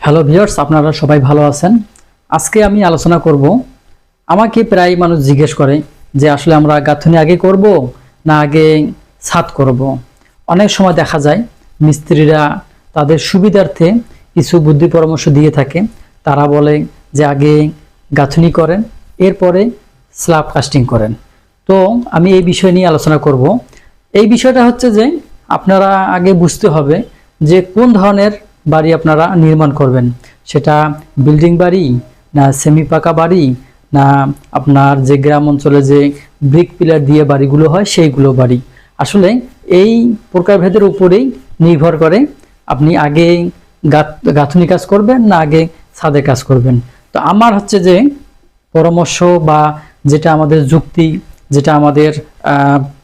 Hello viewers, আপনারা সবাই ভালো আছেন? আজকে আমি আলোচনা করব, আমাকে প্রায় মানুষ জিজ্ঞেস করে যে আসলে আমরা গাঁথনি আগে করব না আগে ছাদ করব। অনেক সময় দেখা যায়, মিস্ত্রিরা তাদের সুবিধার্থে কিছু বুদ্ধি পরামর্শ দিয়ে থাকে। তারা বলে যে আগে গাঁথনি করেন, এরপরে স্ল্যাব কাস্টিং করেন। তো আমি এই বিষয় নিয়ে আলোচনা করব। এই বিষয়টা হচ্ছে যে আপনারা আগে বুঝতে হবে যে কোন ধরনের বাড়ি আপনারা নির্মাণ করবেন। সেটা বিল্ডিং বাড়ি না সেমি পাকা বাড়ি না আপনার যে গ্রাম অঞ্চলে যে ব্রিক পিলার দিয়ে বাড়িগুলো হয় সেইগুলো বাড়ি। আসলে এই প্রকারভেদের উপরেই নির্ভর করে আপনি আগে গাঁথনি কাজ করবেন না আগে ছাদে কাজ করবেন। তো আমার হচ্ছে যে পরামর্শ বা যেটা আমাদের যুক্তি, যেটা আমাদের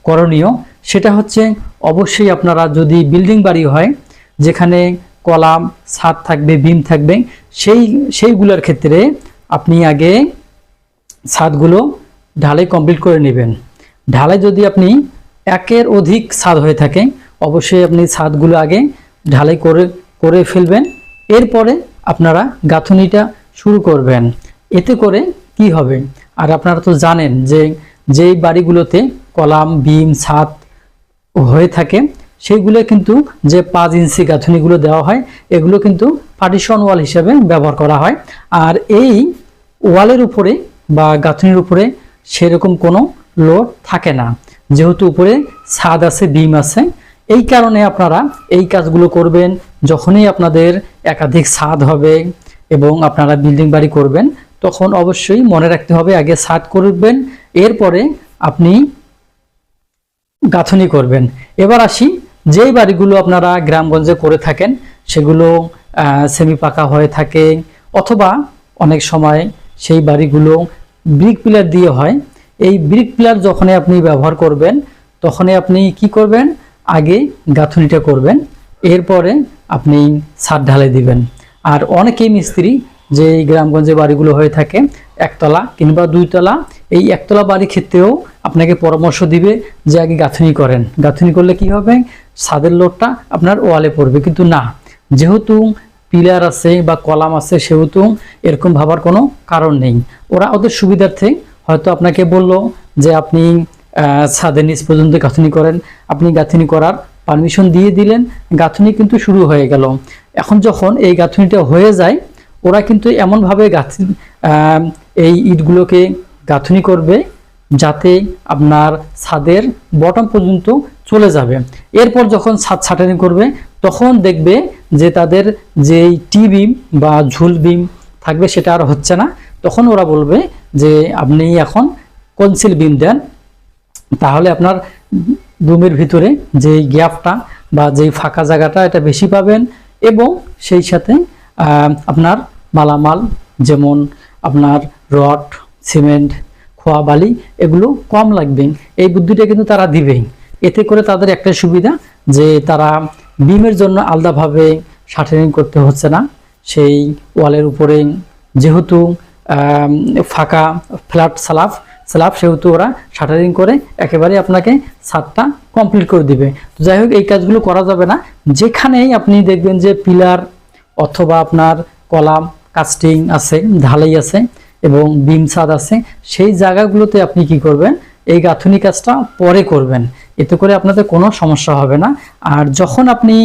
করণীয়, সেটা হচ্ছে অবশ্যই আপনারা যদি বিল্ডিং বাড়ি হয়, যেখানে কলাম, ছাদ থাকবে বিম থাকবে, সেই, সেইগুলোর ক্ষেত্রে আপনি আগে ছাদগুলো ঢালাই কমপ্লিট করে নেবেন। ঢালাই যদি আপনি একের অধিক ছাদ হয়ে থাকে, অবশ্যই আপনি ছাদগুলো আগে ঢালাই করে করে ফেলবেন। এরপরে আপনারা গাঁথনিটা শুরু করবেন। এতে করে কি হবে? আর আপনারা তো জানেন যে, যেই বাড়িগুলোতে কলাম বিম ছাদ হয়ে থাকে সেইগুলো কিন্তু যে পাঁচ ইঞ্চি গাঁথনিগুলো দেওয়া হয়, এগুলো কিন্তু পার্টিশন ওয়াল হিসেবে ব্যবহার করা হয়। আর এই ওয়ালের উপরে বা গাঁথনির উপরে সেরকম কোনো লোড থাকে না। যেহেতু উপরে ছাদ আছে, বিম আছে, এই কারণে আপনারা এই কাজগুলো করবেন যখনই আপনাদের একাধিক ছাদ হবে এবং আপনারা বিল্ডিং বাড়ি করবেন, তখন অবশ্যই মনে রাখতে হবে আগে ছাদ করবেন, এরপরে আপনি গাঁথনি করবেন। এবার আসি যেই বাড়িগুলো আপনারা গ্রামগঞ্জে করে থাকেন, সেগুলো সেমি পাকা হয়ে থাকে, অথবা অনেক সময় সেই বাড়িগুলো ব্রিক পিলার দিয়ে হয়। এই ব্রিক পিলার যখনই আপনি ব্যবহার করবেন, তখনই আপনি কি করবেন? আগে গাঁথনিটা করবেন, এরপরে আপনি ছাদ ঢালে দিবেন। আর অনেকেই মিস্ত্রি যে গ্রামগঞ্জে বাড়িগুলো হয়ে থাকে, একতলা কিংবা দুইতলা, এই একতলা বাড়ি ক্ষেত্রেও আপনাকে পরামর্শ দিবে যে আগে গাঁথনি করেন। গাঁথনি করলে কি হবে? ছাদের লোডটা আপনার ওয়ালে পড়বে। কিন্তু না যেহেতু পিলার আছে বা কলাম আছে সেহেতু এরকম ভাবার কোনো কারণ নেই। ওরা ওদের সুবিধার্থে হয়তো আপনাকে বলল যে আপনি ছাদের নিচ পর্যন্ত গাঁথনি করেন। আপনি গাঁথনি করার পারমিশন দিয়ে দিলেন। গাঁথনি কিন্তু শুরু হয়ে গেল। এখন যখন এই গাঁথনিটা হয়ে যায় ওরা কিন্তু এমনভাবে গাঁথি আহ, এই ইটগুলোকে গাঁথনি করবে যাতে আপনার ছাদের বটম পর্যন্ত চলে যাবে। এরপর যখন ছাদ ছাটানি করবে, তখন দেখবে যে তাদের যেই টি বিম বা ঝুল বিম থাকবে সেটা আর হচ্ছে না। তখন ওরা বলবে যে, আপনি এখন কনসিল বিম দেন। তাহলে আপনার রুমের ভিতরে যে গ্যাপটা বা যেই ফাঁকা জায়গাটা এটা বেশি পাবেন এবং সেই সাথে আপনার মালামাল যেমন আপনার রড, সিমেন্ট খোয়া বালি, এগুলো কম লাগবে। এই বুদ্ধিটা কিন্তু তারা দিবেই। এতে করে তাদের একটা সুবিধা যে তারা বিমের জন্য আলাদাভাবে শাটারিং করতে হচ্ছে না। সেই ওয়ালের উপরে যেহেতু ফাঁকা ফ্ল্যাট স্ল্যাব স্ল্যাব সেহেতু ওরা শাটারিং করে একেবারে আপনাকে ছাদটা কমপ্লিট করে দিবে। তো যাই হোক, এই কাজগুলো করা যাবে না। যেখানেই আপনি দেখবেন যে পিলার অথবা আপনার কলাম, কাস্টিং আছে, ঢালাই আছে এবং বিম ছাদ আছে, সেই জায়গাগুলোতে আপনি কি করবেন? এই গাঁথনি কাজটা পরে করবেন। এতে করে আপনাদের কোনো সমস্যা হবে না। আর যখন আপনি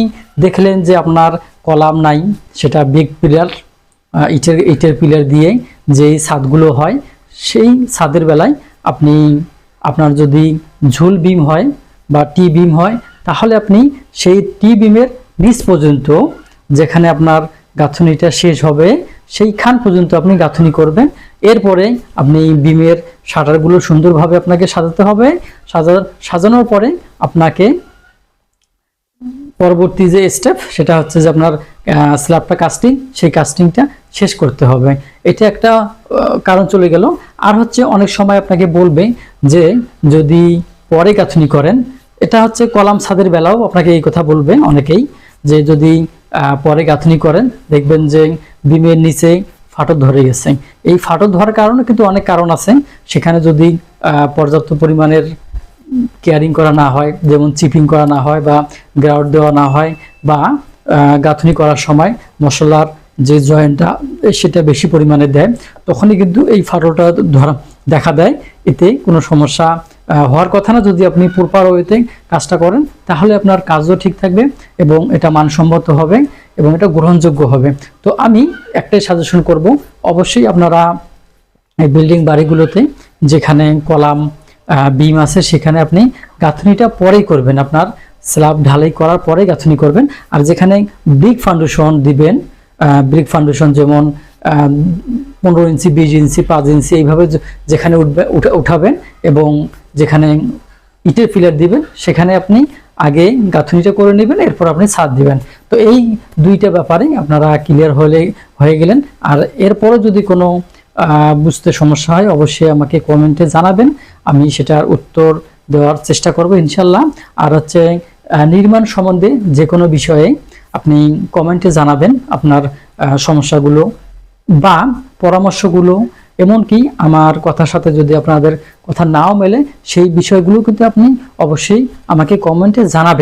দেখলেন যে আপনার কলাম নাই, সেটা বিগ পিলার ইটের ইটের পিলার দিয়ে যেই ছাদগুলো হয়, সেই ছাদের বেলায় আপনি, আপনার যদি ঝুল বিম হয় বা টি বিম হয়, তাহলে আপনি সেই টি বিমের নিচ পর্যন্ত, যেখানে আপনার গাঁথনিটা শেষ হবে। সেইখান পর্যন্ত আপনি গাঁথনি করবেন। এরপরে আপনি বিমের শাটারগুলো সুন্দরভাবে আপনাকে সাজাতে হবে। সাজা, সাজানোর পরে আপনাকে পরবর্তী যে স্টেপ সেটা হচ্ছে যে আপনার স্ল্যাবটা কাস্টিং সেই কাস্টিংটা শেষ করতে হবে। এটা একটা কারণ চলে গেল। আর হচ্ছে অনেক সময় আপনাকে বলবে যে, যদি পরে গাঁথনি করেন, এটা হচ্ছে কলাম ছাদের বেলাও আপনাকে এই কথা বলবে অনেকেই। যে যদি পরে গাঁথনি করেন, দেখবেন যে বিমের নিচে ফাটল ধরে গেছে। এই ফাটল ধরার কারণে কিন্তু অনেক কারণ আছে। সেখানে যদি পর্যাপ্ত পরিমাণের কেয়ারিং করা না হয়, যেমন চিপিং করা না হয় বা গ্রাউট দেওয়া না হয় বা গাঁথনি করার সময় মশলার যে জয়েন্টটা সেটা বেশি পরিমাণে দেয়, তখনই কিন্তু এই ফাটলটা ধরা দেখা দেয়। এতে কোনো সমস্যা হওয়ার কথা না, যদি আপনি প্রপার ওয়েতে কাজটা করেন, তাহলে আপনার কাজও ঠিক থাকবে এবং এটা মানসম্মত হবে এবং এটা গ্রহণযোগ্য হবে। তো আমি একটাই সাজেশন করব, অবশ্যই আপনারা এই বিল্ডিং বাড়িগুলোতে যেখানে কলাম বিম আছে, সেখানে আপনি গাঁথনিটা পরেই করবেন। আপনার স্ল্যাব ঢালাই করার পরে গাঁথনি করবেন। আর যেখানে ব্রিক ফাউন্ডেশন দিবেন ব্রিক ফাউন্ডেশন যেমন পনেরো ইঞ্চি, বিশ ইঞ্চি, পাঁচ ইঞ্চি এইভাবে যেখানে উঠবে উঠা- উঠাবেন এবং যেখানে ইটের পিলার দিবেন, সেখানে আপনি আগে গাঁথুনিটা করে নেবেন, এরপর আপনি ছাদ দিবেন। তো এই দুইটা ব্যাপারে আপনারা ক্লিয়ার হলে হয়ে গেলেন। আর এরপরে যদি কোনো বুঝতে সমস্যা হয়, অবশ্যই আমাকে কমেন্টে জানাবেন। আমি সেটার উত্তর দেওয়ার চেষ্টা করব ইনশাল্লাহ। আর হচ্ছে নির্মাণ সম্বন্ধে যে কোনো বিষয়ে আপনি কমেন্টে জানাবেন। আপনার সমস্যাগুলো বা পরামর্শগুলো, এমনকি আমার কথার সাথে যদি আপনাদের কথা নাও মেলে, সেই বিষয়গুলো কিন্তু আপনি অবশ্যই আমাকে কমেন্টে জানাবেন।